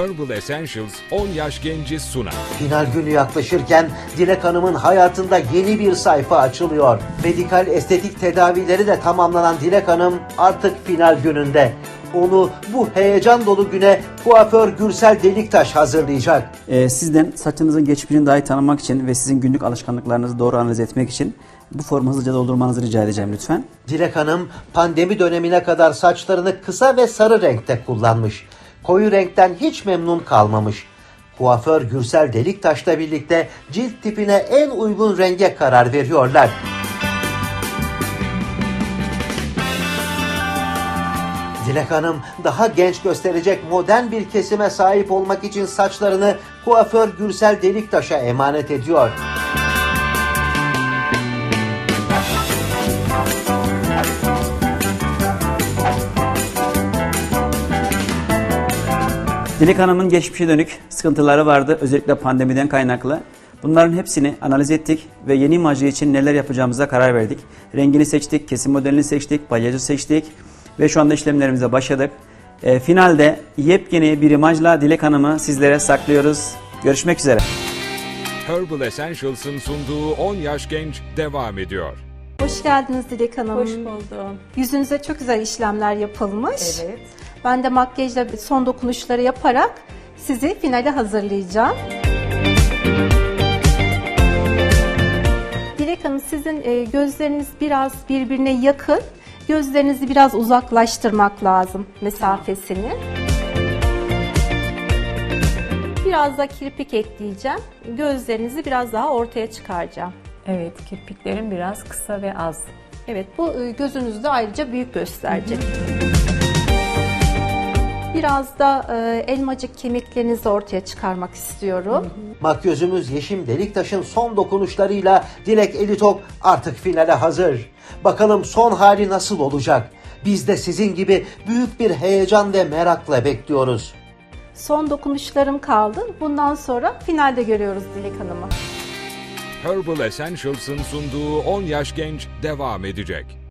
Herbal Essentials 10 yaş genci sunar. Final günü yaklaşırken Dilek Hanım'ın hayatında yeni bir sayfa açılıyor. Medikal estetik tedavileri de tamamlanan Dilek Hanım artık final gününde. Onu bu heyecan dolu güne kuaför Gürsel Deliktaş hazırlayacak. Ee, sizden saçınızın geçmişini daha iyi tanımak için ve sizin günlük alışkanlıklarınızı doğru analiz etmek için bu formu hızlıca doldurmanızı rica edeceğim lütfen. Dilek Hanım pandemi dönemine kadar saçlarını kısa ve sarı renkte kullanmış. Koyu renkten hiç memnun kalmamış. Kuaför Gürsel Deliktaş'la birlikte cilt tipine en uygun renge karar veriyorlar. Dilek Hanım daha genç gösterecek modern bir kesime sahip olmak için saçlarını kuaför Gürsel Deliktaş'a emanet ediyor. Dilek Hanım'ın geçmişe dönük sıkıntıları vardı özellikle pandemiden kaynaklı. Bunların hepsini analiz ettik ve yeni imajı için neler yapacağımıza karar verdik. Rengini seçtik, kesim modelini seçtik, balyajı seçtik ve şu anda işlemlerimize başladık. Ee, finalde yepyeni bir imajla Dilek Hanım'ı sizlere saklıyoruz. Görüşmek üzere. Herbal Essentials'ın sunduğu 10 yaş genç devam ediyor. Hoş geldiniz Dilek Hanım. Hoş buldum. Yüzünüze çok güzel işlemler yapılmış. Evet. Ben de makyajla son dokunuşları yaparak sizi finale hazırlayacağım. Dilek Hanım sizin e, gözleriniz biraz birbirine yakın. Gözlerinizi biraz uzaklaştırmak lazım mesafesini. Biraz da kirpik ekleyeceğim. Gözlerinizi biraz daha ortaya çıkaracağım. Evet, kirpiklerim biraz kısa ve az. Evet, bu e, gözünüzü de ayrıca büyük gösterecek. Biraz da e, elmacık kemiklerinizi ortaya çıkarmak istiyorum. Makyözümüz Yeşim Deliktaş'ın son dokunuşlarıyla Dilek Elitok artık finale hazır. Bakalım son hali nasıl olacak? Biz de sizin gibi büyük bir heyecan ve merakla bekliyoruz. Son dokunuşlarım kaldı. Bundan sonra finalde görüyoruz Dilek Hanım'ı. Herbal Essentials'ın sunduğu 10 yaş genç devam edecek.